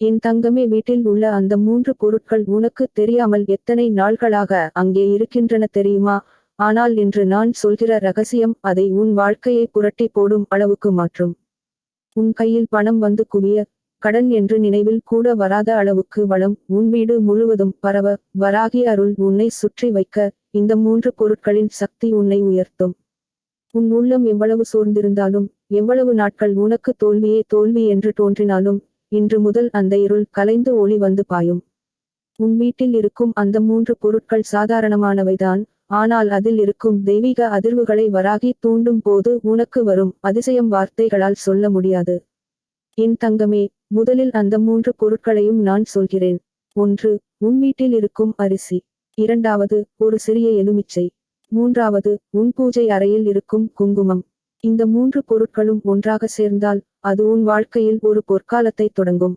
என் தங்கமே வீட்டில் உள்ள அந்த மூன்று பொருட்கள் உனக்கு தெரியாமல் எத்தனை நாள்களாக அங்கே இருக்கின்றன தெரியுமா? ஆனால் இன்று நான் சொல்கிற ரகசியம் அதை உன் வாழ்க்கையை புரட்டி போடும் அளவுக்கு மாற்றும். உன் கையில் பணம் வந்து குவிய கடன் என்று நினைவில் கூட வராத அளவுக்கு வளம் உன் வீடு முழுவதும் பரவ வராகி அருள் உன்னை சுற்றி வைக்க இந்த மூன்று பொருட்களின் சக்தி உன்னை உயர்த்தும். உன் உள்ளம் எவ்வளவு சோர்ந்திருந்தாலும் எவ்வளவு நாட்கள் உனக்கு தோல்வியே தோல்வி என்று தோன்றினாலும் இன்று முதல் அந்த இருள் கலைந்து ஒளி வந்து பாயும். உன் வீட்டில் இருக்கும் அந்த மூன்று பொருட்கள் சாதாரணமானவைதான் ஆனால் அதில் இருக்கும் தெய்வீக அதிர்வுகளை வராகி தூண்டும் போது உனக்கு வரும் அதிசயம் வார்த்தைகளால் சொல்ல முடியாது. என் தங்கமே முதலில் அந்த மூன்று பொருட்களையும் நான் சொல்கிறேன். ஒன்று உன் வீட்டில் இருக்கும் அரிசி. இரண்டாவது ஒரு சிறிய எலுமிச்சை. மூன்றாவது உன் பூஜை அறையில் இருக்கும் குங்குமம். இந்த மூன்று பொருட்களும் ஒன்றாக சேர்ந்தால் அது உன் வாழ்க்கையில் ஒரு பொற்காலத்தை தொடங்கும்.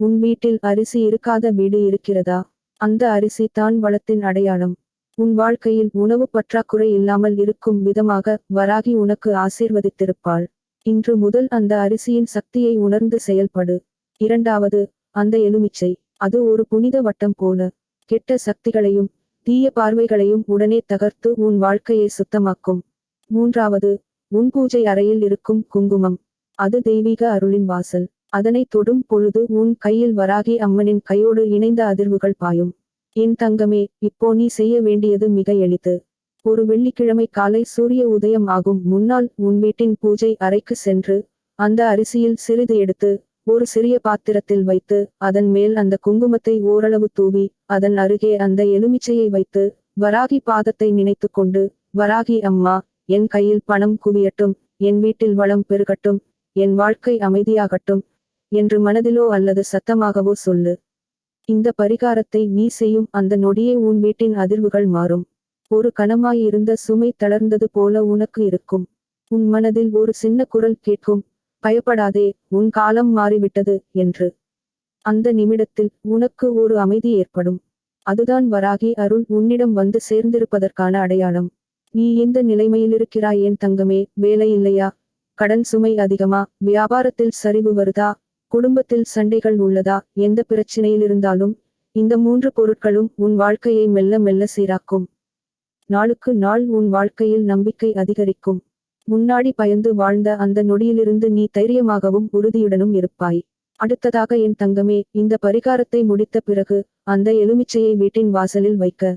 உன் வீட்டில் அரிசி இருக்காத வீடு இருக்கிறதா? அந்த அரிசி தான் வளத்தின் அடையாளம். உன் வாழ்க்கையில் உணவு பற்றாக்குறை இல்லாமல் இருக்கும் விதமாக வராகி உனக்கு ஆசீர்வதித்திருப்பாள். இன்று முதல் அந்த அரிசியின் சக்தியை உணர்ந்து செயல்படு. இரண்டாவது அந்த எலுமிச்சை. அது ஒரு புனித வட்டம் போல. கெட்ட சக்திகளையும் தீய பார்வைகளையும் உடனே தகர்த்து உன் வாழ்க்கையை சுத்தமாக்கும். மூன்றாவது உன் பூஜை அறையில் இருக்கும் குங்குமம். அது தெய்வீக அருளின் வாசல். அதனை தொடும் பொழுது உன் கையில் வராகி அம்மனின் கையோடு இணைந்த அதிர்வுகள் பாயும். என் தங்கமே இப்போ நீ செய்ய வேண்டியது மிக எளிது. ஒரு வெள்ளிக்கிழமை காலை சூரிய உதயம் ஆகும். முன்னால் உன் வீட்டின் பூஜை அறைக்கு சென்று அந்த அரிசியில் சிறிது எடுத்து ஒரு சிறிய பாத்திரத்தில் வைத்து அதன் மேல் அந்த குங்குமத்தை ஓரளவு தூவி அதன் அருகே அந்த எலுமிச்சையை வைத்து வராகி பாதத்தை நினைத்து கொண்டு வராகி அம்மா என் கையில் பணம் குவியட்டும் என் வீட்டில் வளம் பெருகட்டும் என் வாழ்க்கை அமைதியாகட்டும் என்று மனதிலோ அல்லது சத்தமாகவோ சொல்லு. இந்த பரிகாரத்தை நீ செய்யும் அந்த நொடியே உன் வீட்டின் அதிர்வுகள் மாறும். ஒரு கணமாயிருந்த சுமை தளர்ந்தது போல உனக்கு இருக்கும். உன் மனதில் ஒரு சின்ன குரல் கேட்கும் பயப்படாதே உன் காலம் மாறிவிட்டது என்று. அந்த நிமிடத்தில் உனக்கு ஒரு அமைதி ஏற்படும். அதுதான் வராகி அருள் உன்னிடம் வந்து சேர்ந்திருப்பதற்கான அடையாளம். நீ எந்த நிலைமையிலிருக்கிறாய் என் தங்கமே? வேலை இல்லையா? கடன் சுமை அதிகமா? வியாபாரத்தில் சரிவு வருதா? குடும்பத்தில் சண்டைகள் உள்ளதா? எந்த பிரச்சனையில் இருந்தாலும் இந்த மூன்று பொருட்களும் உன் வாழ்க்கையை மெல்ல மெல்ல சீராக்கும். நாளுக்கு நாள் உன் வாழ்க்கையில் நம்பிக்கை அதிகரிக்கும். முன்னாடி பயந்து வாழ்ந்த அந்த நொடியிலிருந்து நீ தைரியமாகவும் உறுதியுடனும் இருப்பாய். அடுத்ததாக என் தங்கமே இந்த பரிகாரத்தை முடித்த பிறகு அந்த எலுமிச்சையை வீட்டின் வாசலில் வைக்க.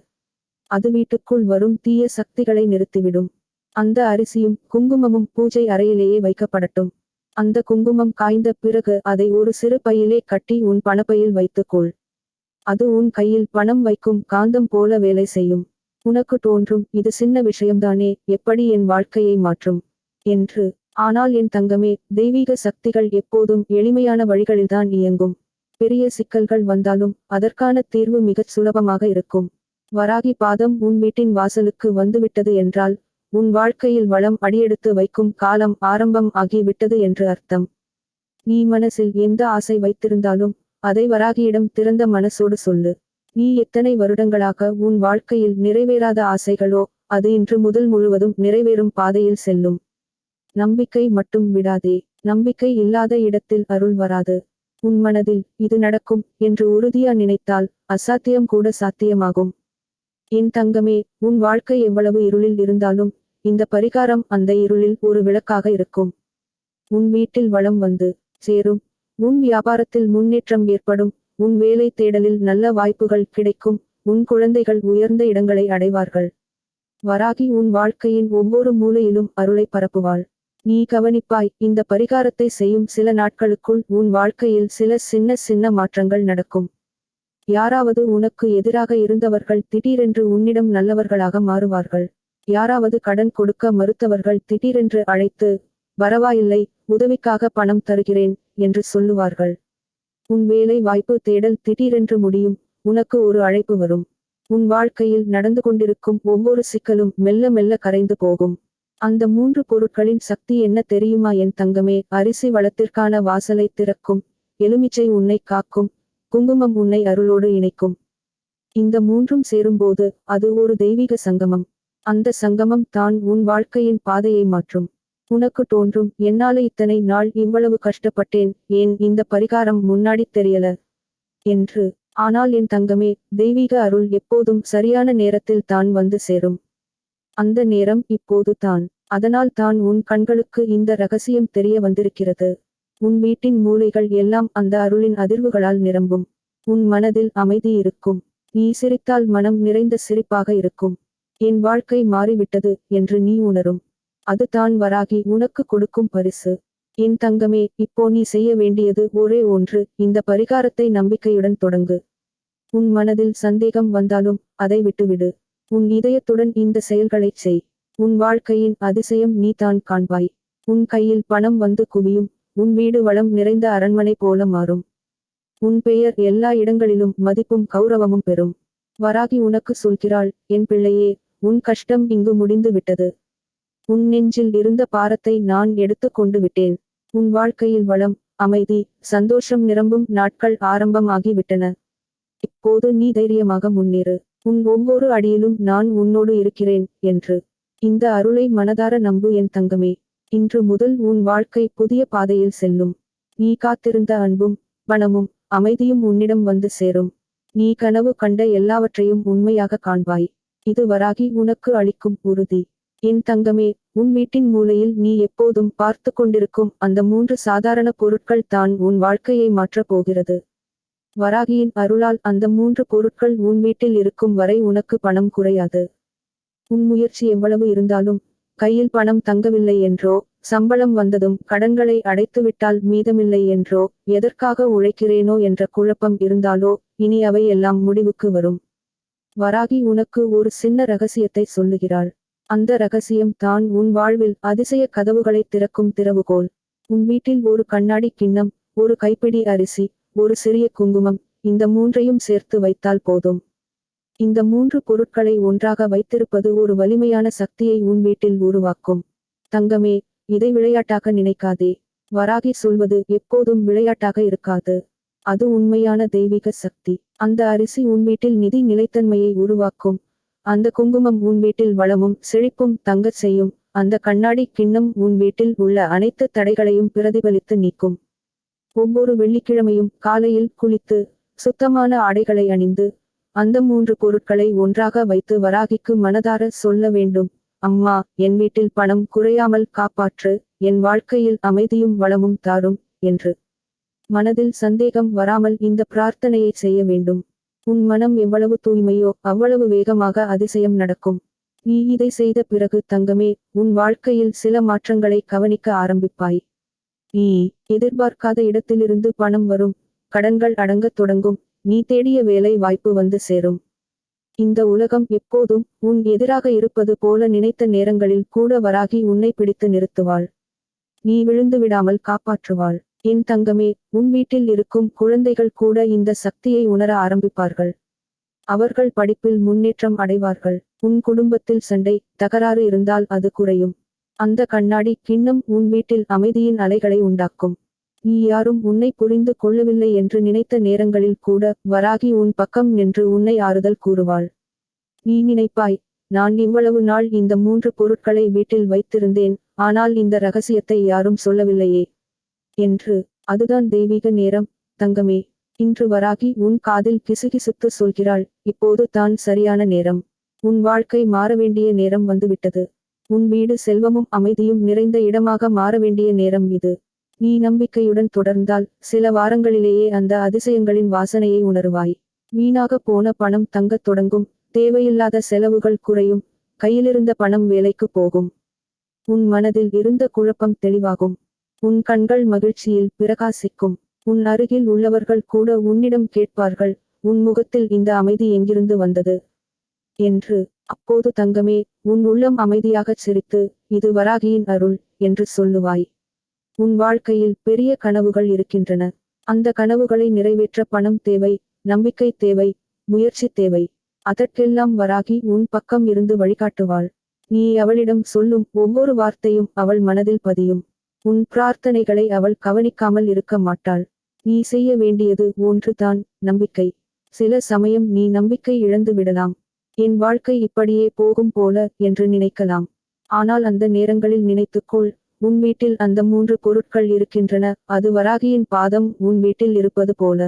அது வீட்டுக்குள் வரும் தீய சக்திகளை நிறுத்திவிடும். அந்த அரிசியும் குங்குமமும் பூஜை அறையிலேயே வைக்கப்படட்டும். அந்த குங்குமம் காய்ந்த பிறகு அதை ஒரு சிறு பையிலே கட்டி உன் பணப்பையில் வைத்துக்கொள். அது உன் கையில் பணம் வைக்கும் காந்தம் போல வேலை செய்யும். உனக்கு தோன்றும் இது சின்ன விஷயம்தானே எப்படி என் வாழ்க்கையை மாற்றும்? என்று. ஆனால் என் தங்கமே தெய்வீக சக்திகள் எப்போதும் எளிமையான வழிகளில்தான் இயங்கும். பெரிய சிக்கல்கள் வந்தாலும் அதற்கான தீர்வு மிகச் சுலபமாக இருக்கும். வராகி பாதம் உன் வீட்டின் வாசலுக்கு வந்துவிட்டது என்றால் உன் வாழ்க்கையில் வளம் அடியெடுத்து வைக்கும் காலம் ஆரம்பம் ஆகிவிட்டது என்று அர்த்தம். நீ மனசில் எந்த ஆசை வைத்திருந்தாலும் அதை வராகியிடம் திறந்த மனசோடு சொல்லு. நீ எத்தனை வருடங்களாக உன் வாழ்க்கையில் நிறைவேறாத ஆசைகளோ அது இன்று முதல் முழுவதும் நிறைவேறும் பாதையில் செல்லும். நம்பிக்கை மட்டும் விடாதே. நம்பிக்கை இல்லாத இடத்தில் அருள் வராது. உன் மனதில் இது நடக்கும் என்று உறுதியா நினைத்தால் அசாத்தியம் கூட சாத்தியமாகும். என் தங்கமே உன் வாழ்க்கை எவ்வளவு இருளில் இருந்தாலும் இந்த பரிகாரம் அந்த இருளில் ஒரு விளக்காக இருக்கும். உன் வீட்டில் வளம் வந்து சேரும். உன் வியாபாரத்தில் முன்னேற்றம் ஏற்படும். உன் வேலை தேடலில் நல்ல வாய்ப்புகள் கிடைக்கும். உன் குழந்தைகள் உயர்ந்த இடங்களை அடைவார்கள். வராகி உன் வாழ்க்கையின் ஒவ்வொரு மூலையிலும் அருளை பரப்புவாள். நீ கவனிப்பாய் இந்த பரிகாரத்தை செய்யும் சில நாட்களுக்குள் உன் வாழ்க்கையில் சில சின்ன சின்ன மாற்றங்கள் நடக்கும். யாராவது உனக்கு எதிராக இருந்தவர்கள் திடீரென்று உன்னிடம் நல்லவர்களாக மாறுவார்கள். யாராவது கடன் கொடுக்க மறுத்தவர்கள் திடீரென்று அழைத்து பரவாயில்லை உதவிக்காக பணம் தருகிறேன் என்று சொல்லுவார்கள். உன் வேலை வாய்ப்பு தேடல் திடீரென்று முடியும் உனக்கு ஒரு அழைப்பு வரும். உன் வாழ்க்கையில் நடந்து கொண்டிருக்கும் ஒவ்வொரு சிக்கலும் மெல்ல மெல்ல கரைந்து போகும். அந்த மூன்று பொருட்களின் சக்தி என்ன தெரியுமா? என் தங்கமே அரிசி வளத்திற்கான வாசலை திறக்கும் எலுமிச்சை உன்னை காக்கும் குங்குமம் உன்னை அருளோடு இணைக்கும். இந்த மூன்றும் சேரும்போது அது ஒரு தெய்வீக சங்கமம். அந்த சங்கமம் தான் உன் வாழ்க்கையின் பாதையை மாற்றும். உனக்கு தோன்றும் என்னால இத்தனை நாள் இவ்வளவு கஷ்டப்பட்டேன் ஏன் இந்த பரிகாரம் முன்னாடி தெரியல என்று. ஆனால் என் தங்கமே தெய்வீக அருள் எப்போதும் சரியான நேரத்தில் தான் வந்து சேரும். அந்த நேரம் இப்போது தான். அதனால் தான் உன் கண்களுக்கு இந்த ரகசியம் தெரிய வந்திருக்கிறது. உன் வீட்டின் மூலைகள் எல்லாம் அந்த அருளின் அதிர்வுகளால் நிரம்பும். உன் மனதில் அமைதி இருக்கும். நீ சிரித்தால் மனம் நிறைந்த சிரிப்பாக இருக்கும். என் வாழ்க்கை மாறிவிட்டது என்று நீ உணரும். அது தான் வராகி உனக்கு கொடுக்கும் பரிசு. என் தங்கமே இப்போ நீ செய்ய வேண்டியது ஒரே ஒன்று. இந்த பரிகாரத்தை நம்பிக்கையுடன் தொடங்கு. உன் மனதில் சந்தேகம் வந்தாலும் அதை விட்டுவிடு. உன் இதயத்துடன் இந்த செயல்களைச் செய். உன் வாழ்க்கையின் அதிசயம் நீ தான் காண்பாய். உன் கையில் பணம் வந்து குவியும். உன் வீடு வளம் நிறைந்த அரண்மனை போல மாறும். உன் பெயர் எல்லா இடங்களிலும் மதிப்பும் கௌரவமும் பெறும். வராகி உனக்கு சொல்கிறாள் என் பிள்ளையே உன் கஷ்டம் இங்கு முடிந்து விட்டது. உன் நெஞ்சில் இருந்த பாரத்தை நான் எடுத்து கொண்டு விட்டேன். உன் வாழ்க்கையில் வளம் அமைதி சந்தோஷம் நிரம்பும் நாட்கள் ஆரம்பமாகி விட்டன. இப்போது நீ தைரியமாக முன்னேறு. உன் ஒவ்வொரு அடியிலும் நான் உன்னோடு இருக்கிறேன் என்று. இந்த அருளை மனதார நம்பு என் தங்கமே. இன்று முதல் உன் வாழ்க்கை புதிய பாதையில் செல்லும். நீ காத்திருந்த அன்பும் பணமும் அமைதியும் உன்னிடம் வந்து சேரும். நீ கனவு கண்ட எல்லாவற்றையும் உண்மையாக காண்பாய். இது வராகி உனக்கு அளிக்கும் உறுதி. என் தங்கமே உன் வீட்டின் மூலையில் நீ எப்போதும் பார்த்து கொண்டிருக்கும் அந்த மூன்று சாதாரண பொருட்கள் தான் உன் வாழ்க்கையை மாற்றப் போகிறது. வராகியின் அருளால் அந்த மூன்று பொருட்கள் உன் வீட்டில் இருக்கும் வரை உனக்கு பணம் குறையாது. உன் முயற்சி எவ்வளவு இருந்தாலும் கையில் பணம் தங்கவில்லை என்றோ சம்பளம் வந்ததும் கடன்களை அடைத்துவிட்டால் மீதமில்லை என்றோ எதற்காக உழைக்கிறேனோ என்ற குழப்பம் இருந்தாலோ இனி அவை எல்லாம் முடிவுக்கு வரும். வராகி உனக்கு ஒரு சின்ன ரகசியத்தை சொல்லுகிறாள். அந்த ரகசியம் தான் உன் வாழ்வில் அதிசய கதவுகளை திறக்கும் திறவுகோல். உன் வீட்டில் ஒரு கண்ணாடி கிண்ணம் ஒரு கைப்பிடி அரிசி ஒரு சிறிய குங்குமம் இந்த மூன்றையும் சேர்த்து வைத்தால் போதும். இந்த மூன்று பொருட்களை ஒன்றாக வைத்திருப்பது ஒரு வலிமையான சக்தியை உன் வீட்டில் உருவாக்கும். தங்கமே இதை விளையாட்டாக நினைக்காதே. வராகி சொல்வது எப்போதும் விளையாட்டாக இருக்காது. அது உண்மையான தெய்வீக சக்தி. அந்த அரிசி உன் வீட்டில் நிதி நிலைத்தன்மையை உருவாக்கும். அந்த குங்குமம் உன் வீட்டில் வளமும் செழிப்பும் தங்கச் செய்யும். அந்த கண்ணாடி கிண்ணம் உன் வீட்டில் உள்ள அனைத்து தடைகளையும் பிரதிபலித்து நீக்கும். ஒவ்வொரு வெள்ளிக்கிழமையும் காலையில் குளித்து சுத்தமான ஆடைகளை அணிந்து அந்த மூன்று பொருட்களை ஒன்றாக வைத்து வராகிக்கு மனதார சொல்ல வேண்டும். அம்மா என் வீட்டில் பணம் குறையாமல் காப்பாற்று என் வாழ்க்கையில் அமைதியும் வளமும் தாரும் என்று. மனதில் சந்தேகம் வராமல் இந்த பிரார்த்தனையை செய்ய வேண்டும். உன் மனம் எவ்வளவு தூய்மையோ அவ்வளவு வேகமாக அதிசயம் நடக்கும். நீ இதை செய்த பிறகு தங்கமே உன் வாழ்க்கையில் சில மாற்றங்களை கவனிக்க ஆரம்பிப்பாய். நீ எதிர்பார்க்காத இடத்திலிருந்து பணம் வரும் கடன்கள் அடங்கத் தொடங்கும் நீ தேடிய வேலை வாய்ப்பு வந்து சேரும். இந்த உலகம் எப்போதும் உன் எதிராக இருப்பது போல நினைத்த நேரங்களில் கூட வராகி உன்னை பிடித்து நிறுத்துவாள். நீ விழுந்து விடாமல் காப்பாற்றுவாள். என் தங்கமே உன் வீட்டில் இருக்கும் குழந்தைகள் கூட இந்த சக்தியை உணர ஆரம்பிப்பார்கள். அவர்கள் படிப்பில் முன்னேற்றம் அடைவார்கள். உன் குடும்பத்தில் சண்டை தகராறு இருந்தால் அது குறையும். அந்த கண்ணாடி கிண்ணம் உன் வீட்டில் அமைதியின் அலைகளை உண்டாக்கும். நீ யாரும் உன்னை புரிந்து கொள்ளவில்லை என்று நினைத்த நேரங்களில் கூட வராகி உன் பக்கம் நின்று உன்னை ஆறுதல் கூறுவாள். நீ நினைப்பாய் நான் இவ்வளவு நாள் இந்த மூன்று பொருட்களை வீட்டில் வைத்திருந்தேன் ஆனால் இந்த ரகசியத்தை யாரும் சொல்லவில்லையே. என்று அதுதான் தெய்வீக நேரம் தங்கமே. இன்று வராகி உன் காதில் கிசுகிசுத்து சொல்கிறாள் இப்போது தான் சரியான நேரம். உன் வாழ்க்கை மாற வேண்டிய நேரம் வந்துவிட்டது. உன் வீடு செல்வமும் அமைதியும் நிறைந்த இடமாக மாற வேண்டிய நேரம் இது. நீ நம்பிக்கையுடன் தொடர்ந்தால் சில வாரங்களிலேயே அந்த அதிசயங்களின் வாசனையை உணருவாய். வீணாக போன பணம் தங்கத் தொடங்கும் தேவையில்லாத செலவுகள் குறையும் கையிலிருந்த பணம் வேலைக்கு போகும். உன் மனதில் இருந்த குழப்பம் தெளிவாகும். உன் கண்கள் மகிழ்ச்சியில் பிரகாசிக்கும். உன் அருகில் உள்ளவர்கள் கூட உன்னிடம் கேட்பார்கள் உன் முகத்தில் இந்த அமைதி எங்கிருந்து வந்தது? என்று. அப்போது தங்கமே உன் உள்ளம் அமைதியாகச் சிரித்து இது வராகியின் அருள் என்று சொல்லுவாய். உன் வாழ்க்கையில் பெரிய கனவுகள் இருக்கின்றன. அந்த கனவுகளை நிறைவேற்ற பணம் தேவை நம்பிக்கை தேவை முயற்சி தேவை. அதற்கெல்லாம் வராகி உன் பக்கம் இருந்து வழிகாட்டுவாள். நீ அவளிடம் சொல்லும் ஒவ்வொரு வார்த்தையும் அவள் மனதில் பதியும். உன் பிரார்த்தனைகளை அவள் கவனிக்காமல் இருக்க மாட்டாள். நீ செய்ய வேண்டியது ஒன்றுதான் நம்பிக்கை. சில சமயம் நீ நம்பிக்கை இழந்து விடலாம். என் வாழ்க்கை இப்படியே போகும் போல என்று நினைக்கலாம். ஆனால் அந்த நேரங்களில் நினைத்துக்கொள் உன் வீட்டில் அந்த மூன்று பொருட்கள் இருக்கின்றன அது வராகியின் பாதம் உன் வீட்டில் இருப்பது போல.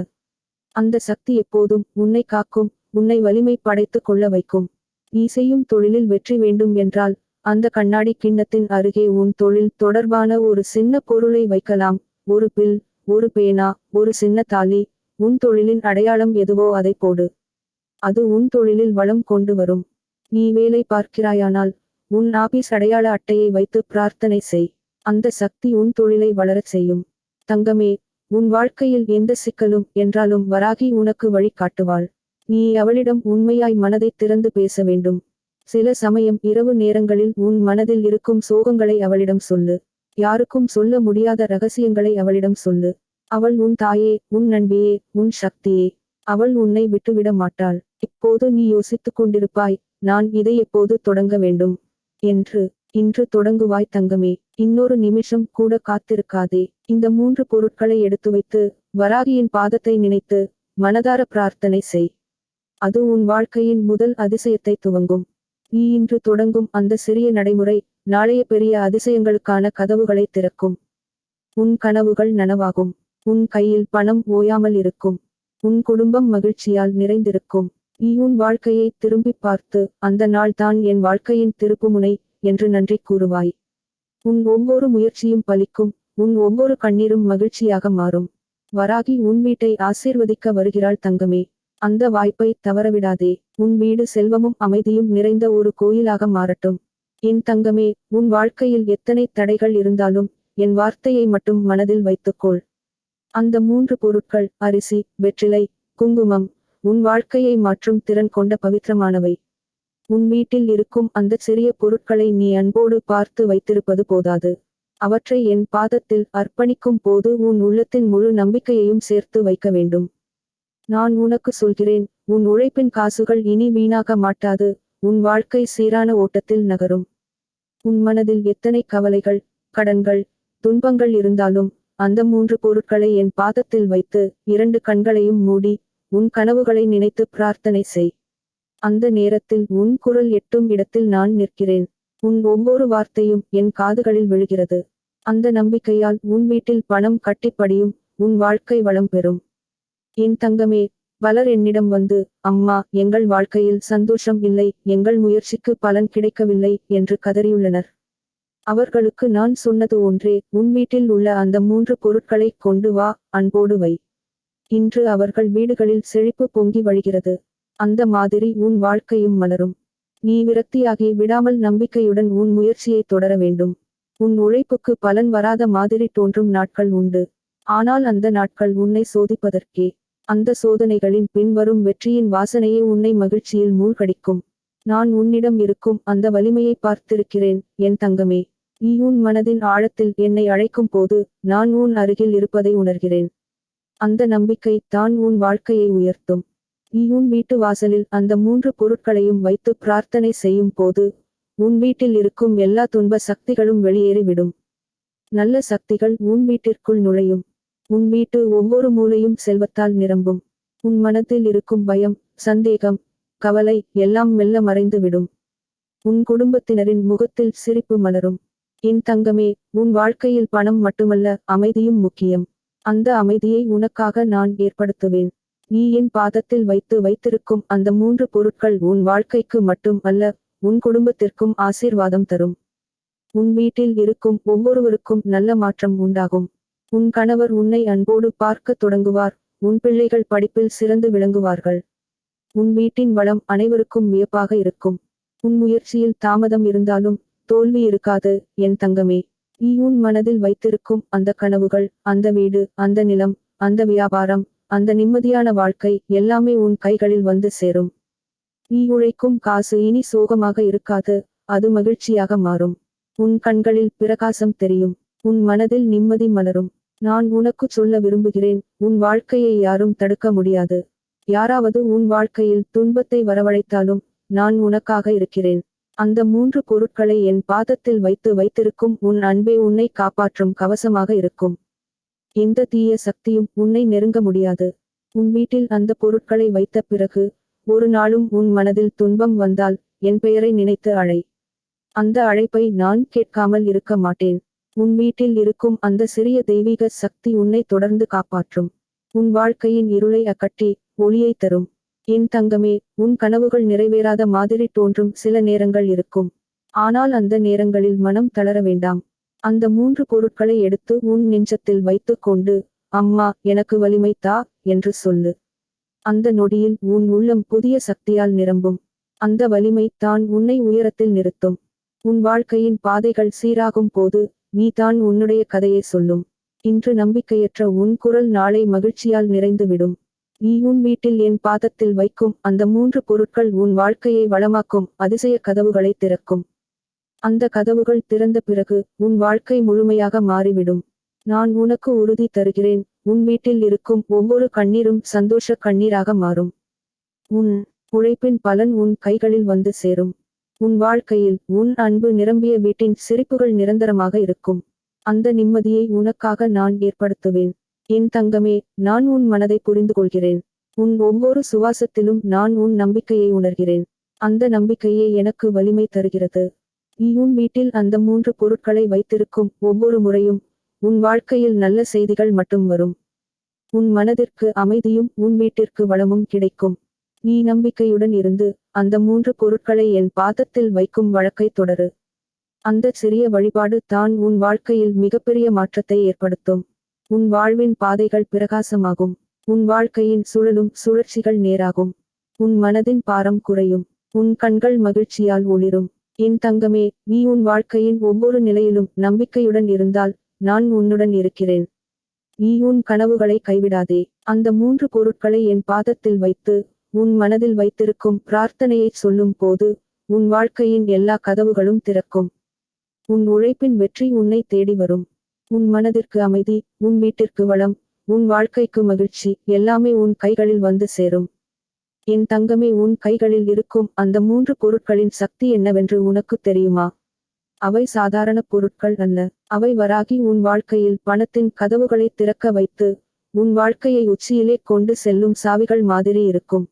அந்த சக்தி எப்போதும் உன்னை காக்கும் உன்னை வலிமை படைத்துக் கொள்ள வைக்கும். நீ செய்யும் தொழிலில் வெற்றி வேண்டும் என்றால் அந்த கண்ணாடி கிண்ணத்தின் அருகே உன் தொழில் தொடர்பான ஒரு சின்ன பொருளை வைக்கலாம். ஒரு பில் ஒரு பேனா ஒரு சின்ன தாலி உன் தொழிலின் அடையாளம் எதுவோ அதை போடு. அது உன் தொழிலில் வளம் கொண்டு வரும். நீ வேலை பார்க்கிறாயானால் உன் ஆபீஸ் அடையாள அட்டையை வைத்து பிரார்த்தனை செய். அந்த சக்தி உன் தொழிலை வளரச் செய்யும். தங்கமே உன் வாழ்க்கையில் எந்த சிக்கலும் என்றாலும் வராகி உனக்கு வழி காட்டுவாள். நீ அவளிடம் உண்மையாய் மனதை திறந்து பேச வேண்டும். சில சமயம் இரவு நேரங்களில் உன் மனதில் இருக்கும் சோகங்களை அவளிடம் சொல்லு. யாருக்கும் சொல்ல முடியாத ரகசியங்களை அவளிடம் சொல்லு. அவள் உன் தாயே உன் நண்பியே உன் சக்தியே. அவள் உன்னை விட்டுவிட மாட்டாள். இப்போது நீ யோசித்துக் கொண்டிருப்பாய் நான் இதை எப்போது தொடங்க வேண்டும்? என்று இன்று தொடங்குவாய் தங்கமே. இன்னொரு நிமிஷம் கூட காத்திருக்காதே. இந்த மூன்று பொருட்களை எடுத்து வைத்து வராகியின் பாதத்தை நினைத்து மனதார பிரார்த்தனை செய். அது உன் வாழ்க்கையின் முதல் அதிசயத்தை துவங்கும். நீ இன்று தொடங்கும் அந்த சிறிய நடைமுறை நாளைய பெரிய அதிசயங்களுக்கான கதவுகளை திறக்கும். உன் கனவுகள் நனவாகும். உன் கையில் பணம் ஓயாமல் இருக்கும். உன் குடும்பம் மகிழ்ச்சியால் நிறைந்திருக்கும். நீ உன் வாழ்க்கையை திரும்பிப் பார்த்து அந்த நாள் தான் என் வாழ்க்கையின் திருப்புமுனை என்று நன்றி கூறுவாய். உன் ஒவ்வொரு முயற்சியும் பலிக்கும் உன் ஒவ்வொரு கண்ணீரும் மகிழ்ச்சியாக மாறும். வராகி உன் வீட்டை ஆசீர்வதிக்க வருகிறாள் தங்கமே. அந்த வாய்ப்பை தவறவிடாதே. உன் வீடு செல்வமும் அமைதியும் நிறைந்த ஒரு கோயிலாக மாறட்டும். என் தங்கமே உன் வாழ்க்கையில் எத்தனை தடைகள் இருந்தாலும் என் வார்த்தையை மட்டும் மனதில் வைத்துக்கொள். அந்த மூன்று பொருட்கள் அரிசி வெற்றிலை குங்குமம் உன் வாழ்க்கையை மாற்றும் திறன் கொண்ட பவித்திரமானவை. உன் வீட்டில் இருக்கும் அந்த சிறிய பொருட்களை நீ அன்போடு பார்த்து வைத்திருப்பது போதாது. அவற்றை என் பாதத்தில் அர்ப்பணிக்கும் போது உன் உள்ளத்தின் முழு நம்பிக்கையையும் சேர்த்து வைக்க வேண்டும். நான் உனக்கு சொல்கிறேன் உன் உழைப்பின் காசுகள் இனி வீணாக மாட்டாது உன் வாழ்க்கை சீரான ஓட்டத்தில் நகரும். உன் மனதில் எத்தனை கவலைகள் கடன்கள் துன்பங்கள் இருந்தாலும் அந்த மூன்று பொருட்களை என் பாதத்தில் வைத்து இரண்டு கண்களையும் மூடி உன் கனவுகளை நினைத்து பிரார்த்தனை செய். அந்த நேரத்தில் உன் குரல் எட்டும் இடத்தில் நான் நிற்கிறேன். உன் ஒவ்வொரு வார்த்தையும் என் காதுகளில் விழுகிறது. அந்த நம்பிக்கையால் உன் வீட்டில் பணம் கட்டிப்படியும் உன் வாழ்க்கை வளம் பெறும். என் தங்கமே பலர் என்னிடம் வந்து அம்மா எங்கள் வாழ்க்கையில் சந்தோஷம் இல்லை எங்கள் முயற்சிக்கு பலன் கிடைக்கவில்லை என்று கதறியுள்ளனர். அவர்களுக்கு நான் சொன்னது ஒன்றே உன் வீட்டில் உள்ள அந்த மூன்று பொருட்களை கொண்டு வா அன்போடு வை. இன்று அவர்கள் வீடுகளில் செழிப்பு பொங்கி வழிகிறது. அந்த மாதிரி உன் வாழ்க்கையும் மலரும். நீ விரக்தியாகி விடாமல் நம்பிக்கையுடன் உன் முயற்சியை தொடர வேண்டும். உன் உழைப்புக்கு பலன் வராத மாதிரி தோன்றும் நாட்கள் உண்டு. ஆனால் அந்த நாட்கள் உன்னை சோதிப்பதற்கே. அந்த சோதனைகளின் பின்வரும் வெற்றியின் வாசனையே உன்னை மகிழ்ச்சியில் மூழ்கடிக்கும். நான் உன்னிடம் இருக்கும் அந்த வலிமையை பார்த்திருக்கிறேன் என் தங்கமே. நீ உன் மனதின் ஆழத்தில் என்னை அழைக்கும் போது நான் உன் அருகில் இருப்பதை உணர்கிறேன். அந்த நம்பிக்கை தான் உன் வாழ்க்கையை உயர்த்தும். நீ உன் வீட்டு வாசலில் அந்த மூன்று பொருட்களையும் வைத்து பிரார்த்தனை செய்யும் போது உன் வீட்டில் இருக்கும் எல்லா துன்ப சக்திகளும் வெளியேறிவிடும். நல்ல சக்திகள் உன் வீட்டிற்குள் நுழையும். உன் வீட்டு ஒவ்வொரு மூலையும் செல்வத்தால் நிரம்பும். உன் மனத்தில் இருக்கும் பயம் சந்தேகம் கவலை எல்லாம் மெல்ல மறைந்து விடும் உன் குடும்பத்தினரின் முகத்தில் சிரிப்பு மலரும். என் தங்கமே உன் வாழ்க்கையில் பணம் மட்டுமல்ல அமைதியும் முக்கியம். அந்த அமைதியை உனக்காக நான் ஏற்படுத்துவேன். நீ என் பாதத்தில் வைத்து வைத்திருக்கும் அந்த மூன்று பொருட்கள் உன் வாழ்க்கைக்கு மட்டும் அல்ல உன் குடும்பத்திற்கும் ஆசீர்வாதம் தரும். உன் வீட்டில் இருக்கும் ஒவ்வொருவருக்கும் நல்ல மாற்றம் உண்டாகும். உன் கணவர் உன்னை அன்போடு பார்க்கத் தொடங்குவார் உன் பிள்ளைகள் படிப்பில் சிறந்து விளங்குவார்கள். உன் வீட்டின் வளம் அனைவருக்கும் வியப்பாக இருக்கும். உன் முயற்சியில் தாமதம் இருந்தாலும் தோல்வி இருக்காது என் தங்கமே. நீ உன் மனதில் வைத்திருக்கும் அந்த கனவுகள் அந்த வீடு அந்த நிலம் அந்த வியாபாரம் அந்த நிம்மதியான வாழ்க்கை எல்லாமே உன் கைகளில் வந்து சேரும். நீ உழைக்கும் காசு இனி சோகமாக இருக்காது அது மகிழ்ச்சியாக மாறும். உன் கண்களில் பிரகாசம் தெரியும் உன் மனதில் நிம்மதி மலரும். நான் உனக்கு சொல்ல விரும்புகிறேன் உன் வாழ்க்கையை யாரும் தடுக்க முடியாது. யாராவது உன் வாழ்க்கையில் துன்பத்தை வரவழைத்தாலும் நான் உனக்காக இருக்கிறேன். அந்த மூன்று பொருட்களை என் பாதத்தில் வைத்து வைத்திருக்கும் உன் அன்பே உன்னை காப்பாற்றும் கவசமாக இருக்கும். எந்த தீய சக்தியும் உன்னை நெருங்க முடியாது. உன் வீட்டில் அந்த பொருட்களை வைத்த பிறகு ஒரு நாளும் உன் மனதில் துன்பம் வந்தால் என் பெயரை நினைத்து அழை. அந்த அழைப்பை நான் கேட்காமல் இருக்க மாட்டேன். உன் வீட்டில் இருக்கும் அந்த சிறிய தெய்வீக சக்தி உன்னை தொடர்ந்து காப்பாற்றும். உன் வாழ்க்கையின் இருளை அகட்டி ஒளியை தரும். என் தங்கமே உன் கனவுகள் நிறைவேறாத மாதிரி தோன்றும் சில நேரங்கள் இருக்கும். ஆனால் அந்த நேரங்களில் மனம் தளர வேண்டாம். அந்த மூன்று பொருட்களை எடுத்து உன் நெஞ்சத்தில் வைத்துக் கொண்டு அம்மா எனக்கு வலிமை தா என்று சொல்லு. அந்த நொடியில் உன் உள்ளம் புதிய சக்தியால் நிரம்பும். அந்த வலிமை தான் உன்னை உயரத்தில் நிறுத்தும். உன் வாழ்க்கையின் பாதைகள் சீராகும் போது நீ தான் உன்னுடைய கதையை சொல்லும். இன்று நம்பிக்கையற்ற உன் குரல் நாளை மகிழ்ச்சியால் நிறைந்துவிடும் நீ உன் வீட்டில் என் பாதத்தில் வைக்கும் அந்த மூன்று பொருட்கள் உன் வாழ்க்கையை வளமாக்கும் அதிசய கதவுகளை திறக்கும். அந்த கதவுகள் திறந்த பிறகு உன் வாழ்க்கை முழுமையாக மாறிவிடும். நான் உனக்கு உறுதி தருகிறேன். உன் வீட்டில் இருக்கும் ஒவ்வொரு கண்ணீரும் சந்தோஷ கண்ணீராக மாறும். உன் உழைப்பின் பலன் உன் கைகளில் வந்து சேரும். உன் வாழ்க்கையில் உன் அன்பு நிரம்பிய வீட்டின் சிரிப்புகள் நிரந்தரமாக இருக்கும். அந்த நிம்மதியை உனக்காக நான் ஏற்படுத்துவேன். என் தங்கமே நான் உன் மனதை புரிந்து கொள்கிறேன். உன் ஒவ்வொரு சுவாசத்திலும் நான் உன் நம்பிக்கையை உணர்கிறேன். அந்த நம்பிக்கையே எனக்கு வலிமை தருகிறது. உன் வீட்டில் அந்த மூன்று பொருட்களை வைத்திருக்கும் ஒவ்வொரு முறையும் உன் வாழ்க்கையில் நல்ல செய்திகள் மட்டும் வரும். உன் மனதிற்கு அமைதியும் உன் வீட்டிற்கு வளமும் கிடைக்கும். நீ நம்பிக்கையுடன் இருந்து அந்த மூன்று பொருட்களை என் பாதத்தில் வைக்கும் வழக்கை தொடரு. அந்த சிறிய வழிபாடு தான் உன் வாழ்க்கையில் மிகப்பெரிய மாற்றத்தை ஏற்படுத்தும். உன் வாழ்வின் பாதைகள் பிரகாசமாகும். உன் வாழ்க்கையின் சுழலும் சுழற்சிகள் நேராகும். உன் மனதின் பாரம் குறையும். உன் கண்கள் மகிழ்ச்சியால் ஒளிரும். என் தங்கமே நீ உன் வாழ்க்கையின் ஒவ்வொரு நிலையிலும் நம்பிக்கையுடன் இருந்தால் நான் உன்னுடன் இருக்கிறேன். நீ உன் கனவுகளை கைவிடாதே. அந்த மூன்று பொருட்களை என் பாதத்தில் வைத்து உன் மனதில் வைத்திருக்கும் பிரார்த்தனையைச் சொல்லும் போது உன் வாழ்க்கையின் எல்லா கதவுகளும் திறக்கும். உன் உழைப்பின் வெற்றி உன்னை தேடி வரும். உன் மனதிற்கு அமைதி உன் வீட்டிற்கு வளம் உன் வாழ்க்கைக்கு மகிழ்ச்சி எல்லாமே உன் கைகளில் வந்து சேரும். என் தங்கமே உன் கைகளில் இருக்கும் அந்த மூன்று பொருட்களின் சக்தி என்னவென்று உனக்கு தெரியுமா? அவை சாதாரண பொருட்கள் அல்ல. அவை வராகி உன் வாழ்க்கையில் பணத்தின் கதவுகளை திறக்க வைத்து உன் வாழ்க்கையை உச்சியிலே கொண்டு செல்லும் சாவிகள் மாதிரி இருக்கும்.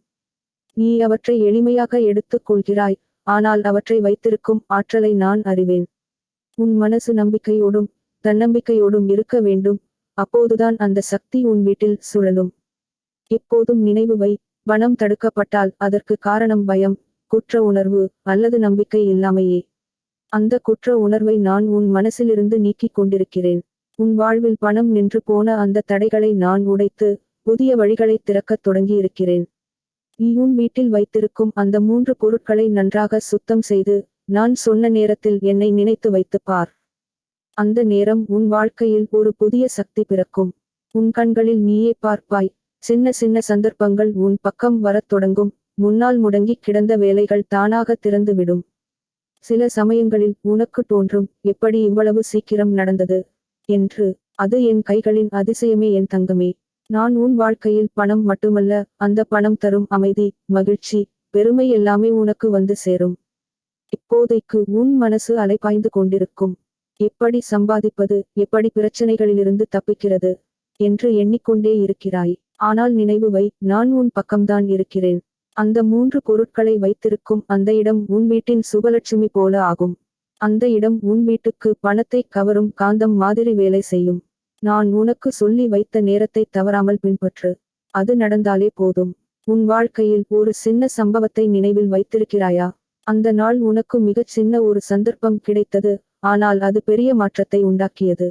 நீ அவற்றை எளிமையாக எடுத்துக் கொள்கிறாய் ஆனால் அவற்றை வைத்திருக்கும் ஆற்றலை நான் அறிவேன். உன் மனசு நம்பிக்கையோடும் தன்னம்பிக்கையோடும் இருக்க வேண்டும் அப்போதுதான் அந்த சக்தி உன் வீட்டில் சுழலும். எப்போதும் நினைவு வை பணம் தடுக்கப்பட்டால் அதற்கு காரணம் பயம் குற்ற உணர்வு அல்லது நம்பிக்கை இல்லாமையே. அந்த குற்ற உணர்வை நான் உன் மனசிலிருந்து நீக்கிக் கொண்டிருக்கிறேன். உன் வாழ்வில் பணம் நின்று போன அந்த தடைகளை நான் உடைத்து புதிய வழிகளை திறக்கத் தொடங்கியிருக்கிறேன். நீ உன் வீட்டில் வைத்திருக்கும் அந்த மூன்று பொருட்களை நன்றாக சுத்தம் செய்து நான் சொன்ன நேரத்தில் என்னை நினைத்து வைத்துப் பார். அந்த நேரம் உன் வாழ்க்கையில் ஒரு புதிய சக்தி பிறக்கும். உன் கண்களில் நீயே பார்ப்பாய். சின்ன சின்ன சந்தர்ப்பங்கள் உன் பக்கம் வரத் தொடங்கும். முன்னால் முடங்கி கிடந்த வேலைகள் தானாக திறந்துவிடும். சில சமயங்களில் உனக்கு தோன்றும் எப்படி இவ்வளவு சீக்கிரம் நடந்தது? என்று. அது என் கைகளின் அதிசயமே என் தங்கமே. நான் உன் வாழ்க்கையில் பணம் மட்டுமல்ல அந்த பணம் தரும் அமைதி மகிழ்ச்சி பெருமை எல்லாமே உனக்கு வந்து சேரும். இப்போதைக்கு உன் மனசு அலைபாய்ந்து கொண்டிருக்கும். எப்படி சம்பாதிப்பது எப்படி பிரச்சனைகளிலிருந்து தப்பிக்கிறது? என்று எண்ணிக்கொண்டே இருக்கிறாய். ஆனால் நினைவு வை நான் உன் பக்கம்தான் இருக்கிறேன். அந்த மூன்று பொருட்களை வைத்திருக்கும் அந்த இடம் உன் வீட்டின் சுபலட்சுமி போல ஆகும். அந்த இடம் உன் வீட்டுக்கு பணத்தை கவரும் காந்தம் மாதிரி வேலை செய்யும். நான் உனக்கு சொல்லி வைத்த நேரத்தை தவறாமல் பின்பற்று. அது நடந்தாலே போதும். உன் வாழ்க்கையில் ஒரு சின்ன சம்பவத்தை நினைவில் வைத்திருக்கிறாயா? அந்த நாள் உனக்கு மிகச் சின்ன ஒரு சந்தர்ப்பம் கிடைத்தது ஆனால் அது பெரிய மாற்றத்தை உண்டாக்கியது.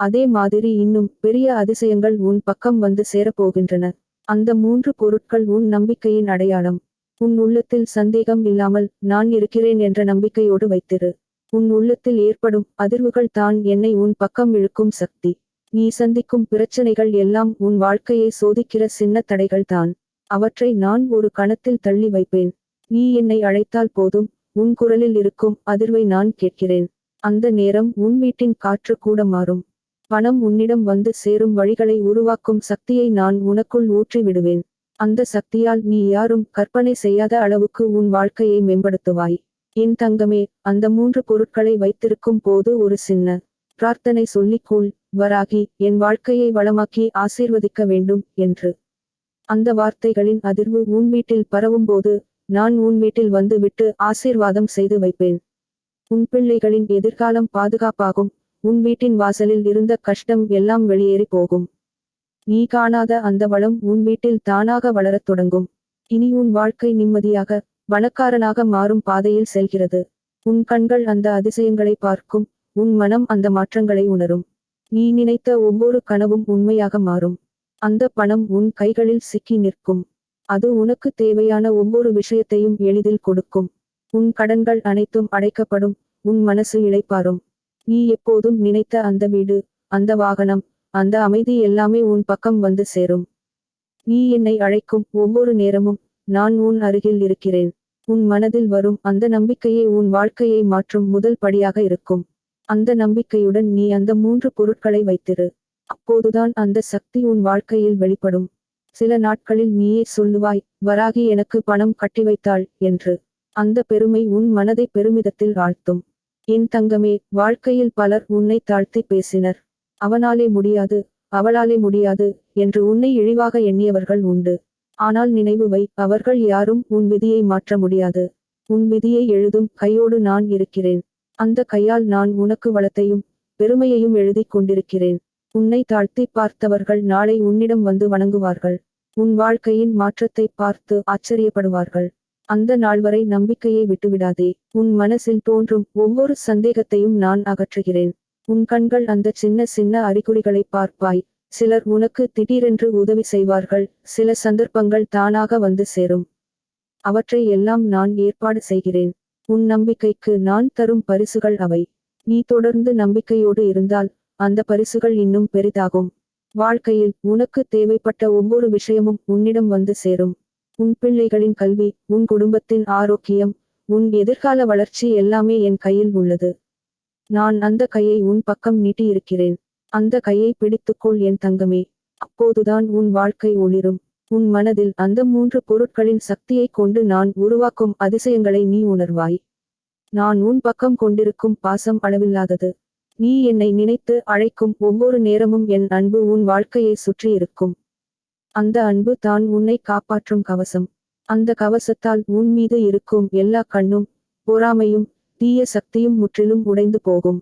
அதே மாதிரி இன்னும் பெரிய அதிசயங்கள் உன் பக்கம் வந்து சேரப்போகின்றன. அந்த மூன்று பொருட்கள் உன் நம்பிக்கையின் அடையாளம். உன் உள்ளத்தில் சந்தேகம் இல்லாமல் நான் இருக்கிறேன் என்ற நம்பிக்கையோடு வைத்திரு. உன் உள்ளத்தில் ஏற்படும் அதிர்வுகள் தான் என்னை உன் பக்கம் இழுக்கும் சக்தி. நீ சந்திக்கும் பிரச்சனைகள் எல்லாம் உன் வாழ்க்கையை சோதிக்கிற சின்ன தடைகள் தான். அவற்றை நான் ஒரு கணத்தில் தள்ளி வைப்பேன். நீ என்னை அழைத்தால் போதும் உன் குரலில் இருக்கும் அதிர்வை நான் கேட்கிறேன். அந்த நேரம் உன் வீட்டின் காற்று கூட மாறும். பணம் உன்னிடம் வந்து சேரும் வழிகளை உருவாக்கும் சக்தியை நான் உனக்குள் ஊற்றி விடுவேன். அந்த சக்தியால் நீ யாரும் கற்பனை செய்யாத அளவுக்கு உன் வாழ்க்கையை மேம்படுத்துவாய். என் தங்கமே அந்த மூன்று பொருட்களை வைத்திருக்கும் போது ஒரு சின்ன பிரார்த்தனை சொல்லிக்கொள் வராகி என் வாழ்க்கையை வளமாக்கி ஆசீர்வதிக்க வேண்டும் என்று. அந்த வார்த்தைகளின் அதிர்வு உன் வீட்டில் பரவும்போது நான் உன் வீட்டில் வந்து விட்டு ஆசீர்வாதம் செய்து வைப்பேன். உன் பிள்ளைகளின் எதிர்காலம் பாதுகாப்பாகும் உன் வீட்டின் வாசலில் இருந்த கஷ்டம் எல்லாம் வெளியேறி போகும். நீ காணாத அந்த வளம் உன் வீட்டில் தானாக வளரத் தொடங்கும். இனி உன் வாழ்க்கை நிம்மதியாக பணக்காரனாக மாறும் பாதையில் செல்கிறது. உன் கண்கள் அந்த அதிசயங்களை பார்க்கும் உன் மனம் அந்த மாற்றங்களை உணரும். நீ நினைத்த ஒவ்வொரு கனவும் உண்மையாக மாறும். அந்த பணம் உன் கைகளில் சிக்கி நிற்கும். அது உனக்கு தேவையான ஒவ்வொரு விஷயத்தையும் எளிதில் கொடுக்கும். உன் கடன்கள் அனைத்தும் அடைக்கப்படும் உன் மனசு இழைப்பாரும் நீ எப்போதும் நினைத்த அந்த வீடு அந்த வாகனம் அந்த அமைதி எல்லாமே உன் பக்கம் வந்து சேரும். நீ என்னை அழைக்கும் ஒவ்வொரு நேரமும் நான் உன் அருகில் இருக்கிறேன். உன் மனதில் வரும் அந்த நம்பிக்கையே உன் வாழ்க்கையை மாற்றும் முதல் படியாக இருக்கும். அந்த நம்பிக்கையுடன் நீ அந்த மூன்று பொருட்களை வைத்திரு. அப்போதுதான் அந்த சக்தி உன் வாழ்க்கையில் வெளிப்படும். சில நாட்களில் நீயே சொல்லுவாய் வராகி எனக்கு பணம் கட்டி வைத்தாள் என்று. அந்த பெருமை உன் மனதை பெருமிதத்தில் ஆழ்த்தும். என் தங்கமே வாழ்க்கையில் பலர் உன்னை தாழ்த்தி பேசினர். அவனாலே முடியாது அவளாலே முடியாது என்று உன்னை இழிவாக எண்ணியவர்கள் உண்டு. ஆனால் நினைவு வை அவர்கள் யாரும் உன் விதியை மாற்ற முடியாது. உன் விதியை எழுதும் கையோடு நான் இருக்கிறேன். அந்த கையால் நான் உனக்கு வளத்தையும் பெருமையையும் எழுதிக் கொண்டிருக்கிறேன். உன்னை தாழ்த்தி பார்த்தவர்கள் நாளை உன்னிடம் வந்து வணங்குவார்கள். உன் வாழ்க்கையின் மாற்றத்தை பார்த்து ஆச்சரியப்படுவார்கள். அந்த நாள் வரை நம்பிக்கையை விட்டுவிடாதே. உன் மனசில் தோன்றும் ஒவ்வொரு சந்தேகத்தையும் நான் அகற்றுகிறேன். உன் கண்கள் அந்த சின்ன சின்ன அறிகுறிகளை பார்ப்பாய். சிலர் உனக்கு திடீரென்று உதவி செய்வார்கள். சில சந்தர்ப்பங்கள் தானாக வந்து சேரும். அவற்றை எல்லாம் நான் ஏற்பாடு செய்கிறேன். உன் நம்பிக்கைக்கு நான் தரும் பரிசுகள் அவை. நீ தொடர்ந்து நம்பிக்கையோடு இருந்தால் அந்த பரிசுகள் இன்னும் பெரிதாகும். வாழ்க்கையில் உனக்கு தேவைப்பட்ட ஒவ்வொரு விஷயமும் உன்னிடம் வந்து சேரும். உன் பிள்ளைகளின் கல்வி உன் குடும்பத்தின் ஆரோக்கியம் உன் எதிர்கால வளர்ச்சி எல்லாமே என் கையில் உள்ளது. நான் அந்த கையை உன் பக்கம் நீட்டியிருக்கிறேன். அந்த கையை பிடித்துக்கொள் என் தங்கமே. அப்போதுதான் உன் வாழ்க்கை ஒளிரும். உன் மனதில் அந்த மூன்று பொருட்களின் சக்தியைக் கொண்டு நான் உருவாக்கும் அதிசயங்களை நீ உணர்வாய். நான் உன் பக்கம் கொண்டிருக்கும் பாசம் அளவில்லாதது. நீ என்னை நினைத்து அழைக்கும் ஒவ்வொரு நேரமும் என் அன்பு உன் வாழ்க்கையை சுற்றி இருக்கும் அந்த அன்பு தான் உன்னை காப்பாற்றும் கவசம். அந்த கவசத்தால் உன் மீது இருக்கும் எல்லா கண்ணும் பொறாமையும் தீய சக்தியும் முற்றிலும் உடைந்து போகும்.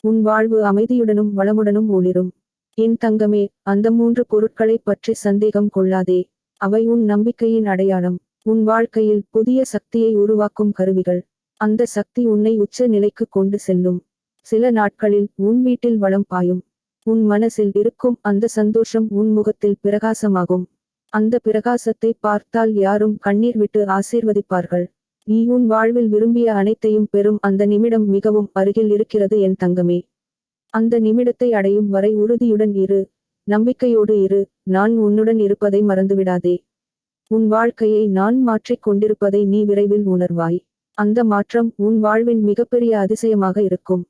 உன் வாழ்வு அமைதியுடனும் வளமுடனும் ஒளிரும். என் தங்கமே அந்த மூன்று பொருட்களை பற்றி சந்தேகம் கொள்ளாதே. அவை உன் நம்பிக்கையின் அடையாளம். உன் வாழ்க்கையில் புதிய சக்தியை உருவாக்கும் கருவிகள். அந்த சக்தி உன்னை உச்ச நிலைக்கு கொண்டு செல்லும். சில நாட்களில் உன் வீட்டில் வளம் பாயும். உன் மனசில் இருக்கும் அந்த சந்தோஷம் உன் முகத்தில் பிரகாசமாகும். அந்த பிரகாசத்தை பார்த்தால் யாரும் கண்ணீர் விட்டு ஆசீர்வதிப்பார்கள். நீ உன் வாழ்வில் விரும்பிய அனைத்தையும் பெறும் அந்த நிமிடம் மிகவும் அருகில் இருக்கிறது என் தங்கமே. அந்த நிமிடத்தை அடையும் வரை உறுதியுடன் இரு. நம்பிக்கையோடு இரு. நான் உன்னுடன் இருப்பதை மறந்துவிடாதே. உன் வாழ்க்கையை நான் மாற்றிக் கொண்டிருப்பதை நீ விரைவில் உணர்வாய். அந்த மாற்றம் உன் வாழ்வின் மிகப்பெரிய அதிசயமாக இருக்கும்.